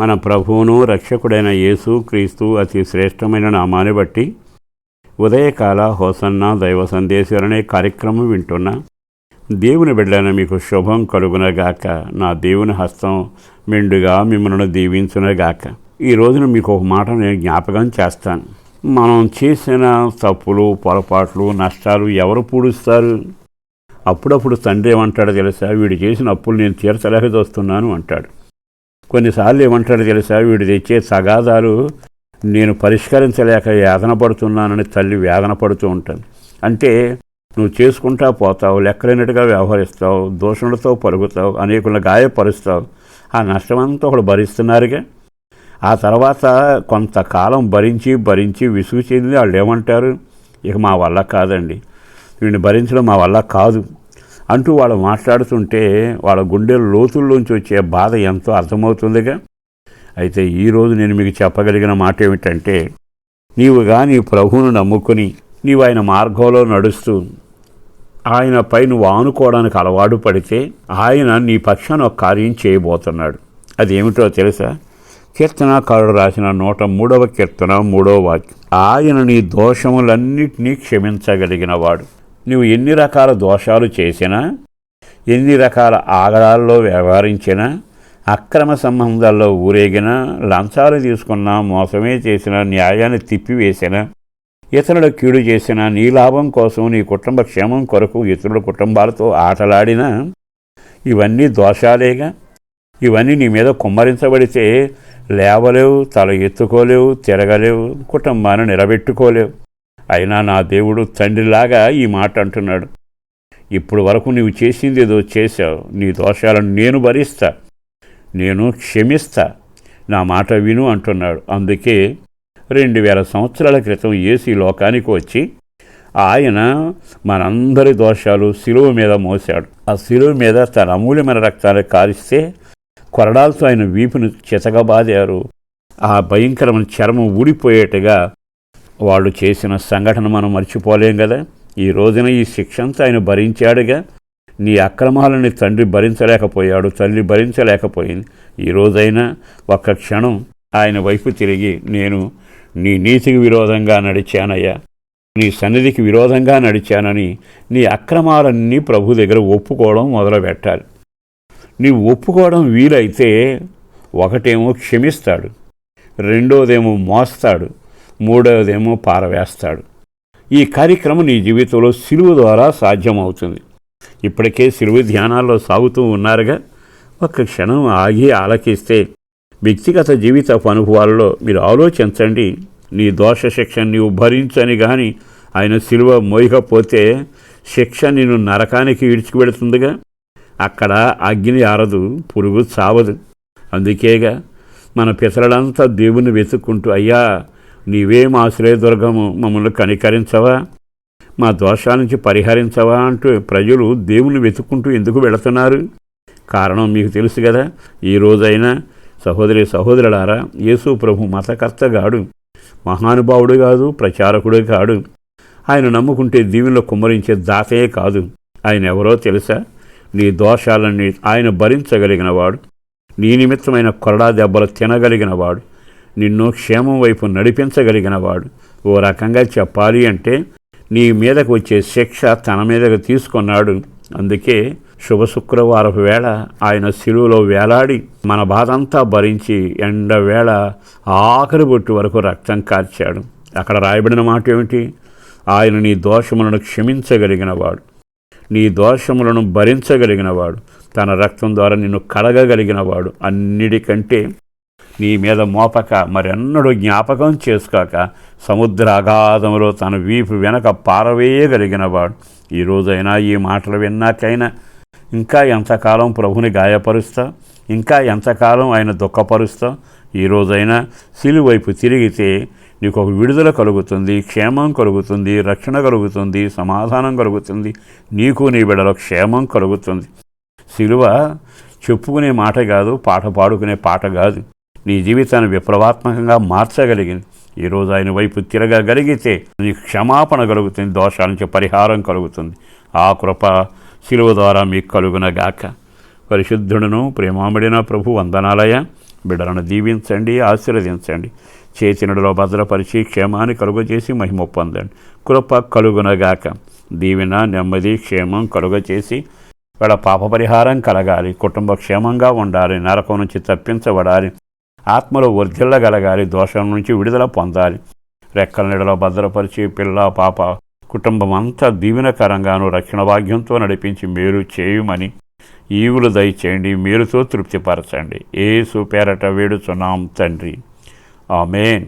మన ప్రభువును రక్షకుడైన యేసు క్రీస్తు అతి శ్రేష్టమైన నామాన్ని బట్టి ఉదయకాల హోసన్న దైవ సందేశం అనే కార్యక్రమం వింటున్న. దేవుని బిడ్డన మీకు శుభం కలుగునగాక. నా దేవుని హస్తం మెండుగా మిమ్మల్ని దీవించునగాక. ఈ రోజున మీకు ఒక మాట నేను జ్ఞాపకం చేస్తాను. మనం చేసిన తప్పులు పొరపాట్లు నష్టాలు ఎవరు పూడుస్తారు? అప్పుడప్పుడు తండ్రి ఏమంటాడో తెలుసా? వీడు చేసిన అప్పులు నేను తీర్చలేక వస్తున్నాను అంటాడు. కొన్నిసార్లు ఏమంటాడు తెలుసా? వీడు తెచ్చే తగాదాలు నేను పరిష్కరించలేక వేదన పడుతున్నానని తల్లి వేదన పడుతూ ఉంటాను అంటే నువ్వు చేసుకుంటా పోతావు లెక్కలేనట్టుగా వ్యవహరిస్తావు దూషణలతో పరుగుతావు అనేకులను గాయపరుస్తావు. ఆ నష్టమంతా ఒకడు భరిస్తున్నారుగా? ఆ తర్వాత కొంతకాలం భరించి భరించి విసుగు చెంది వాళ్ళు ఏమంటారు? ఇక మా వల్ల కాదండి. వీడిని భరించడం మా వల్ల కాదు. అంటూ వాళ్ళు మాట్లాడుతుంటే వాళ్ళ గుండె లోతుల్లోంచి వచ్చే బాధ ఎంతో అర్థమవుతుందిగా. అయితే ఈరోజు నేను మీకు చెప్పగలిగిన మాట ఏమిటంటే నీవుగా నీ ప్రభువును నమ్ముకుని నీవు ఆయన మార్గంలో నడుస్తూ ఆయనపై నువ్వు ఆనుకోవడానికి అలవాటు పడితే ఆయన నీ పక్షాన ఒక కార్యం చేయబోతున్నాడు. అది ఏమిటో తెలుసా? కీర్తనాకారుడు రాసిన నూట మూడవ కీర్తన మూడవ వాక్యం. ఆయన నీ దోషములన్నిటినీ క్షమించగలిగిన వాడు నువ్వు ఎన్ని రకాల దోషాలు చేసినా ఎన్ని రకాల ఆగడాల్లో వ్యవహరించినా అక్రమ సంబంధాల్లో ఊరేగినా లంచాలు తీసుకున్నా మోసమే చేసినా న్యాయాన్ని తిప్పివేసినా ఇతరుల కీడు చేసిన నీ లాభం కోసం నీ కుటుంబ క్షేమం కొరకు ఇతరుల కుటుంబాలతో ఆటలాడినా ఇవన్నీ దోషాలేగా. ఇవన్నీ నీ మీద కుమ్మరించబడితే లేవలేవు తల ఎత్తుకోలేవు తిరగలేవు కుటుంబాన్ని నిలబెట్టుకోలేవు. అయినా నా దేవుడు తండ్రిలాగా ఈ మాట అంటున్నాడు. ఇప్పుడు వరకు నీవు చేసింది ఏదో చేశావు. నీ దోషాలను నేను భరిస్తా. నేను క్షమిస్తా. నా మాట విను అంటున్నాడు. అందుకే రెండు వేల సంవత్సరాల క్రితం ఏసీ లోకానికి వచ్చి ఆయన మనందరి దోషాలు శిలువ మీద మోశాడు. ఆ శిలువ మీద తన అమూల్యమైన రక్తాన్ని కారిస్తే కొరడాలతో ఆయన వీపును చితగబాదారు ఆ భయంకరమైన చర్మం ఊడిపోయేట్టుగా వాళ్ళు చేసిన సంఘటన మనం మర్చిపోలేం కదా? ఈ రోజున ఈ శిక్షంతా ఆయన భరించాడుగా. నీ అక్రమాలని తండ్రి భరించలేకపోయాడు తల్లి భరించలేకపోయింది. ఈ రోజైనా ఒక్క క్షణం ఆయన వైపు తిరిగి నేను నీ నీతికి విరోధంగా నడిచానయ్యా. నీ సన్నిధికి విరోధంగా నడిచానని నీ అక్రమాలన్నీ ప్రభు దగ్గర ఒప్పుకోవడం మొదలుపెట్టాలి. నీవు ఒప్పుకోవడం వీలైతే ఒకటేమో క్షమిస్తాడు. రెండోదేమో మోస్తాడు. మూడవదేమో పారవేస్తాడు. ఈ కార్యక్రమం నీ జీవితంలో సిలువ ద్వారా సాధ్యమవుతుంది. ఇప్పటికే సిలువ ధ్యానాల్లో సాగుతూ ఉన్నారుగా. ఒక్క క్షణం ఆగి ఆలకిస్తే వ్యక్తిగత జీవిత అనుభవాలలో మీరు ఆలోచించండి. నీ దోష శిక్ష నీవు భరించని కానీ ఆయన సిలువ మోయకపోతే శిక్ష నిన్ను నరకానికి ఈడ్చిపెడుతుందిగా అక్కడ అగ్ని ఆరదు పురుగు చావదు. అందుకేగా మన పితరులంతా దేవుని వెతుక్కుంటూ అయ్యా నీవే ఆశ్రయదుర్గము మమ్మల్ని కనికరించవా? మా దోషాల నుంచి పరిహరించవా అంటూ ప్రజలు దేవుని వెతుక్కుంటూ ఎందుకు వెళుతున్నారు? కారణం మీకు తెలుసు కదా ఈ రోజైనా సహోదరి సహోదరులారా యేసు ప్రభు మతకర్త గాడు మహానుభావుడు కాదు ప్రచారకుడు కాడు. ఆయన నమ్ముకుంటే దీవెనలో కుమ్మరించే దాతయే కాదు. ఆయన ఎవరో తెలుసా? నీ దోషాలన్నీ ఆయన భరించగలిగినవాడు. నీ నిమిత్తమైన కొరడా దెబ్బలు తినగలిగినవాడు. నిన్ను క్షేమం వైపు నడిపించగలిగినవాడు ఓ రకంగా చెప్పాలి అంటే నీ మీదకు వచ్చే శిక్ష తన మీదకు తీసుకున్నాడు. అందుకే శుభ శుక్రవారపు వేళ ఆయన శిలువలో వేలాడి మన బాధంతా భరించి ఎండ వేళ ఆఖరి బొట్టు వరకు రక్తం కార్చాడు. అక్కడ రాయబడిన మాట ఏమిటి? ఆయన నీ దోషములను క్షమించగలిగినవాడు నీ దోషములను భరించగలిగినవాడు తన రక్తం ద్వారా నిన్ను కడగగలిగినవాడు అన్నిటికంటే నీ మీద మోపక మరెన్నడూ జ్ఞాపకం చేసుకోక సముద్ర అగాధంలో తన వీపు వెనక పారవేయగలిగినవాడు. ఈ రోజైనా ఈ మాటలు విన్నాకైనా ఇంకా ఎంతకాలం ప్రభుని గాయపరుస్తా ఇంకా ఎంతకాలం ఆయన దుఃఖపరుస్తా ఈ రోజైనా సిలువైపు తిరిగితే నీకు ఒక విడుదల కలుగుతుంది క్షేమం కలుగుతుంది రక్షణ కలుగుతుంది సమాధానం కలుగుతుంది నీకు నీ బిడలో క్షేమం కలుగుతుంది. సిలువ చెప్పుకునే మాట కాదు పాట పాడుకునే పాట కాదు. నీ జీవితాన్ని విప్లవాత్మకంగా మార్చగలిగింది ఈరోజు ఆయన వైపు తిరగగలిగితే నీకు క్షమాపణ కలుగుతుంది దోషాల నుంచి పరిహారం కలుగుతుంది. ఆ కృప శిలువ ద్వారా మీకు కలుగునగాక పరిశుద్ధుడును ప్రేమామిడిన ప్రభు వందనాలయ బిడ్డలను దీవించండి ఆశీర్వదించండి. చేతినడిలో భద్రపరిచి క్షేమాన్ని కలుగజేసి మహిమ పొందండి. కృప కలుగునగాక దీవెన నెమ్మది క్షేమం కలుగజేసి వాళ్ళ పాప పరిహారం కలగాలి. కుటుంబ క్షేమంగా ఉండాలి. నరకం నుంచి తప్పించబడాలి. ఆత్మలో వర్ధిల్లగలగాలి దోషం నుంచి విడుదల పొందాలి. రెక్కల నీడలో భద్రపరిచి పిల్ల పాప కుటుంబం అంతా దీవెనకరంగాను రక్షణ భాగ్యంతో నడిపించి మీరు చేయుమని ఈవులు దయచేయండి మీరుతో తృప్తిపరచండి. ఏ పేరట వేడుచున్నాం తండ్రి. ఆమెన్.